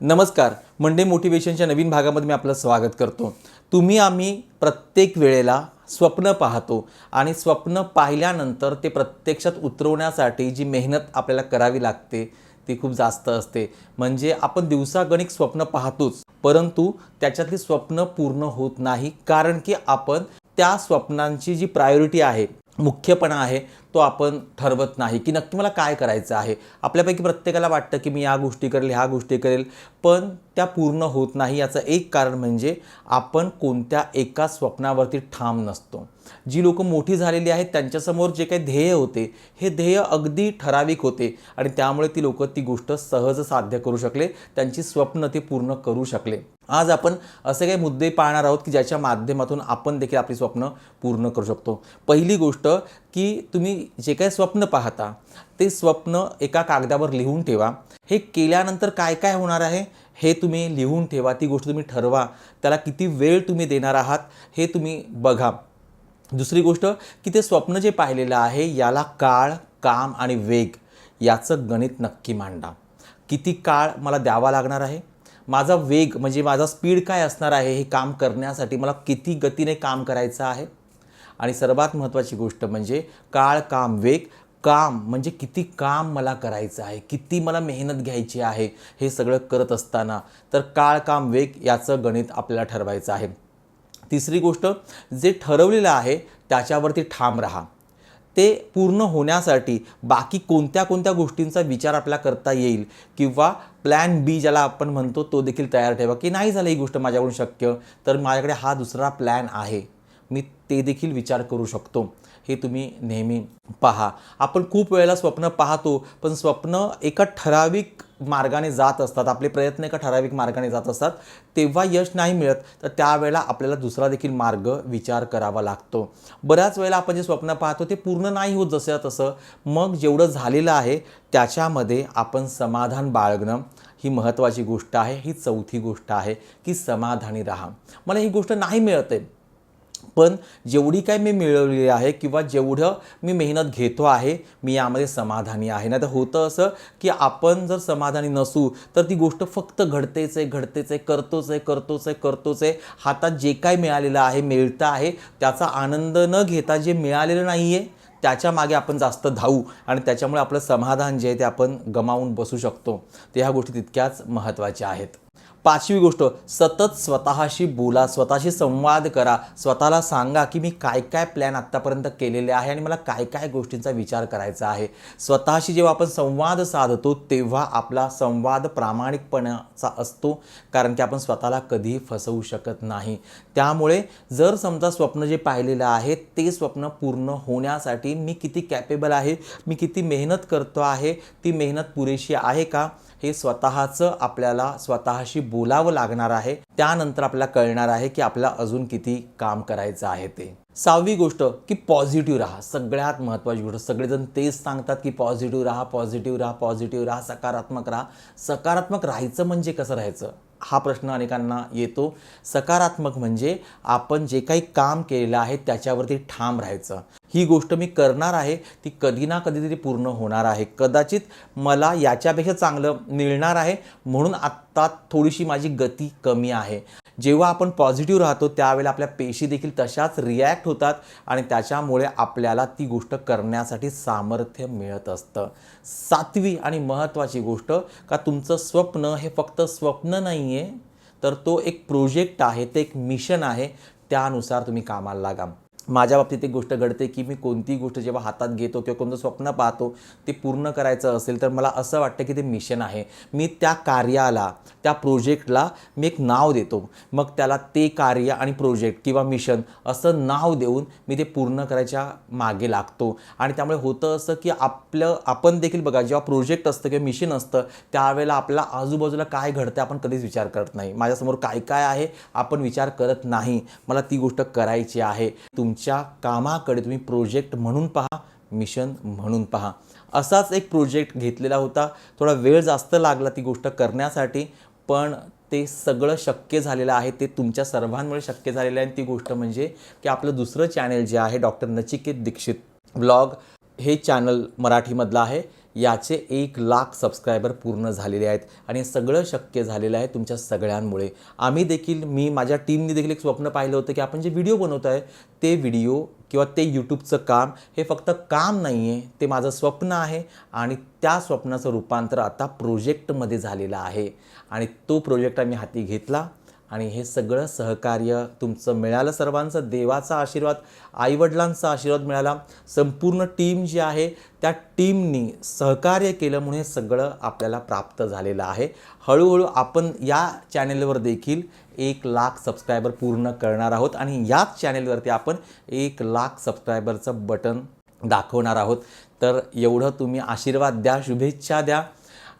नमस्कार. मंडे मोटिवेशनच्या नवीन भागामध्ये मी आपलं स्वागत करतो. तुम्ही आम्ही प्रत्येक वेळेला स्वप्न पाहतो आणि स्वप्न पाहिल्यानंतर ते प्रत्यक्षात उतरवण्यासाठी जी मेहनत आपल्याला करावी लागते ती खूप जास्त असते. म्हणजे आपण दिवसागणिक स्वप्न पाहतोच परंतु त्याच्यातली स्वप्न पूर्ण होत नाही. कारण की आपण त्या स्वप्नांची जी प्रायोरिटी आहे मुख्यपणा आहे तो आपण ठरवत नाही की नक्की मला काय करायचं आहे. आपल्यापैकी प्रत्येकाला वाटतं की मी या गोष्टी करेल ह्या गोष्टी करेल. पण त्या पूर्ण होत नाही याचं एक कारण म्हणजे आपण कोणत्या एका स्वप्नावरती ठाम नसतो. जी लोक मोठी झालेली आहेत त्यांच्यासमोर जे काही ध्येय होते हे ध्येय अगदी ठराविक होते आणि त्यामुळे ती लोकं ती गोष्ट सहज साध्य करू शकले त्यांची स्वप्न ते पूर्ण करू शकले. आज आपण असे काही मुद्दे पाहणार आहोत की ज्याच्या माध्यमातून आपण देखील आपली स्वप्न पूर्ण करू शकतो. पहिली गोष्ट की तुम्ही जे काही स्वप्न पाहता ते स्वप्न एका कागदावर लिहून ठेवा. हे केल्यानंतर काय काय होणार आहे? हे तुम्ही लिहून ठेवा. ती गोष्ट तुम्ही ठरवा. त्याला किती वेळ तुम्ही देणार आहात हे तुम्ही बघा. दुसरी गोष्ट की ते स्वप्न जे पाहिलेलं आहे याला काळ काम आणि वेग याचं गणित नक्की मांडा. किती काळ मला द्यावा लागणार आहे? माझा वेग म्हणजे माझा स्पीड काय असणार आहे? हे काम करण्यासाठी मला किती गतीने काम करायचं आहे? आणि सर्वात महत्त्वाची गोष्ट म्हणजे काळ काम वेग. काम म्हणजे किती काम मला करायचं आहे किती मला मेहनत घ्यायची आहे हे सगळं करत असताना. तर काळ काम वेग याचं गणित आपल्याला ठरवायचं आहे. तिसरी गोष्ट जे ठरवलेलं आहे त्याच्यावरती ठाम राहा. ते पूर्ण होण्यासाठी बाकी कोणत्या कोणत्या गोष्टींचा विचार आपल्याला करता येईल किंवा प्लॅन बी ज्याला आपण म्हणतो तो देखील तयार ठेवा की नाही झालं ही गोष्ट माझ्याकडून शक्य तर माझ्याकडे हा दुसरा प्लॅन आहे. मी ते देखील विचार करू शकतो. हे तुम्ही नेहमी पहा. आपण खूप वेळेला स्वप्न पाहतो पण स्वप्न एका ठराविक मार्गाने जात असतात. आपले प्रयत्न एका ठराविक मार्गाने जात असतात. तेव्हा यश नाही मिळत तर त्यावेळेला आपल्याला दुसरा देखील मार्ग विचार करावा लागतो. बऱ्याच वेळेला आपण जे स्वप्न पाहतो ते पूर्ण नाही होत जसं तसं. मग जेवढं झालेलं आहे त्याच्यामध्ये आपण समाधान बाळगणं ही महत्त्वाची गोष्ट आहे ही चौथी गोष्ट आहे की समाधानी राहा. मला ही गोष्ट नाही मिळत आहे. पण जेवढी काय मी मिळवलेली आहे किंवा जेवढं मी मेहनत घेतो आहे मी यामध्ये समाधानी आहे. नाही तर होतं असं की आपण जर समाधानी नसू तर ती गोष्ट फक्त घडतेच आहे घडतेच आहे करतोच आहे करतोच आहे करतोच आहे. हातात जे काय मिळालेलं आहे मिळतं आहे त्याचा आनंद न घेता जे मिळालेलं नाही आहे त्याच्यामागे आपण जास्त धावू आणि त्याच्यामुळे आपलं समाधान जे आहे ते आपण गमावून बसू शकतो. ते ह्या गोष्टी तितक्याच महत्त्वाच्या आहेत. पाचवी गोष्ट सतत स्वतःशी बोला स्वतःशी संवाद करा स्वतःला सांगा की मी काय काय प्लॅन आत्तापर्यंत केलेले आहे आणि मला काय काय गोष्टींचा विचार करायचा आहे. स्वतःशी जेव्हा आपण संवाद साधतो तेव्हा आपला संवाद प्रामाणिकपणाचा असतो कारण की आपण स्वतःला कधीही फसवू शकत नाही. त्यामुळे जर समजा स्वप्न जे पाहिलेलं आहे ते स्वप्न पूर्ण होण्यासाठी मी किती कॅपेबल आहे मी किती मेहनत करतो आहे ती मेहनत पुरेशी आहे का? हे स्वतःचं आपल्याला स्वतःशी बोलावं लागणार आहे त्यानंतर आपल्याला कळणार आहे की आपल्याला अजून किती काम करायचं आहे ते. सहावी गोष्ट की पॉझिटिव्ह राहा. सगळ्यात महत्त्वाची गोष्ट सगळेजण तेच सांगतात की पॉझिटिव्ह राहा पॉझिटिव्ह राहा पॉझिटिव्ह राहा सकारात्मक राहा. सकारात्मक राहायचं म्हणजे कसं राहायचं? हा प्रश्न अनेकांना येतो. सकारात्मक म्हणजे आपण जे काही काम केलेलं आहे त्याच्यावरती ठाम राहायचं. ही गोष्ट मी करणार आहे ती कधी ना कधीतरी पूर्ण होणार आहे. कदाचित मला याच्यापेक्षा चांगलं मिळणार आहे म्हणून आत्ता थोडीशी माझी गती कमी आहे. जेव्हा आपण पॉझिटिव्ह राहतो त्यावेळेला आपल्या पेशी देखील तशाच रिॲक्ट होतात आणि त्याच्यामुळे आपल्याला ती गोष्ट करण्यासाठी सामर्थ्य मिळत असतं. सातवी आणि महत्त्वाची गोष्ट का तुमचं स्वप्न हे फक्त स्वप्न नाही आहे तर तो एक प्रोजेक्ट आहे ते एक मिशन आहे त्यानुसार तुम्ही कामाला लागा माझ्या बाबतीत एक गोष्ट घडते की मी कोणतीही गोष्ट जेव्हा हातात घेतो किंवा कोणतं स्वप्न पाहतो ते पूर्ण करायचं असेल तर मला असं वाटतं की ते मिशन आहे. मी त्या कार्याला त्या प्रोजेक्टला मी एक नाव देतो. मग त्याला ते कार्य आणि प्रोजेक्ट किंवा मिशन असं नाव देऊन मी ते पूर्ण करायच्या मागे लागतो. आणि त्यामुळे होतं असं की आपलं आपण देखील बघा जेव्हा प्रोजेक्ट असतं किंवा मिशन असतं त्यावेळेला आपल्या आजूबाजूला काय घडतं आपण कधीच विचार करत नाही. माझ्यासमोर काय काय आहे आपण विचार करत नाही. मला ती गोष्ट करायची आहे. तुमच्या कामाकडे तुम्ही प्रोजेक्ट म्हणून पहा मिशन म्हणून पहा. असाच एक प्रोजेक्ट घेतलेला होता. थोडा वेळ जास्त लागला ती गोष्ट करण्यासाठी पण ते सगळं शक्य झालेलं आहे. ते तुमच्या सर्वांमुळे शक्य झालेलं आहे. आणि ती गोष्ट म्हणजे की आपलं दुसरं चॅनल जे आहे डॉक्टर नचिकेत दीक्षित ब्लॉग हे चॅनल मराठीमधलं आहे. याचे एक लाख सबस्क्रायबर पूर्ण झालेले आहेत आणि सगळं शक्य झालेलं आहे तुमच्या सगळ्यांमुळे. आम्ही देखील मी माझ्या टीमने देखील एक स्वप्न पाहिलं होतं की आपण जे व्हिडिओ बनवतो आहे ते व्हिडिओ किंवा ते यूट्यूबचं काम हे फक्त काम नाही आहे ते माझं स्वप्न आहे आणि त्या स्वप्नाचं रूपांतर आता प्रोजेक्टमध्ये झालेलं आहे. आणि तो प्रोजेक्ट आम्ही हाती घेतला. आणि हे सगळं सहकार्य तुमचं मिळालं सर्वांचं देवाचा आशीर्वाद आईवडिलांचा आशीर्वाद मिळाला. संपूर्ण टीम जी आहे त्या टीमनी सहकार्य केलं म्हणून हे सगळं आपल्याला प्राप्त झालेलं आहे. हळूहळू आपण या चॅनेलवर देखील एक लाख सबस्क्रायबर पूर्ण करणार आहोत आणि याच चॅनेलवरती आपण एक लाख सबस्क्रायबरचं बटन दाखवणार आहोत. तर एवढं तुम्ही आशीर्वाद द्या शुभेच्छा द्या.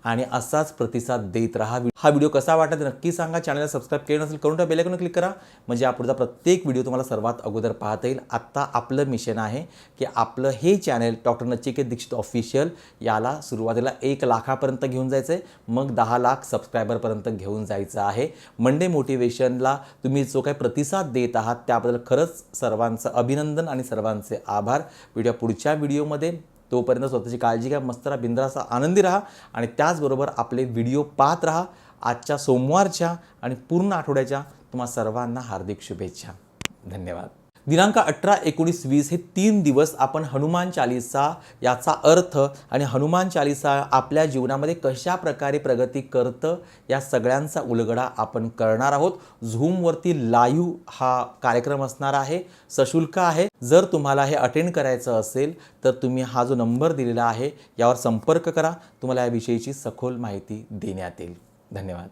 आणि असाच प्रतिसाद देत राहा. हा व्हिडिओ कसा वाटला ते नक्की सांगा. चॅनलला सबस्क्राईब केलं नसेल करून बेल आयकॉन क्लिक करा. म्हणजे यापुढचा प्रत्येक व्हिडिओ तुम्हाला सर्वात अगोदर पाहता येईल. आत्ता आपलं मिशन आहे की आपलं हे channel doctor Nachiket Dixit official याला सुरुवातीला एक लाखापर्यंत घेऊन जायचं आहे मग दहा लाख सबस्क्रायबरपर्यंत घेऊन जायचं आहे. मंडे मोटिवेशनला तुम्ही जो काही प्रतिसाद देत आहात त्याबद्दल खरंच सर्वांचं अभिनंदन आणि सर्वांचे आभार. व्हिडिओ पुढच्या व्हिडिओमध्ये तोपर्यंत स्वतःची काळजी घ्या मस्त राहा बिंद्राचा आनंदी राहा आणि त्याचबरोबर आपले व्हिडिओ पाहत राहा. आजच्या सोमवारच्या आणि पूर्ण आठवड्याच्या तुम्हा सर्वांना हार्दिक शुभेच्छा. धन्यवाद. दिनांक अठरा एकोणीस वीस हे तीन दिवस आपण हनुमान चालिसा याचा अर्थ आणि हनुमान चालिसा आपल्या जीवनामध्ये कशा प्रकारे प्रगती करतं या सगळ्यांचा उलगडा आपण करणार आहोत. झूमवरती लाईव्ह हा कार्यक्रम असणार आहे सशुल्क आहे. जर तुम्हाला हे अटेंड करायचं असेल तर तुम्ही हा जो नंबर दिलेला आहे यावर संपर्क करा. तुम्हाला याविषयीची सखोल माहिती देण्यात येईल. धन्यवाद.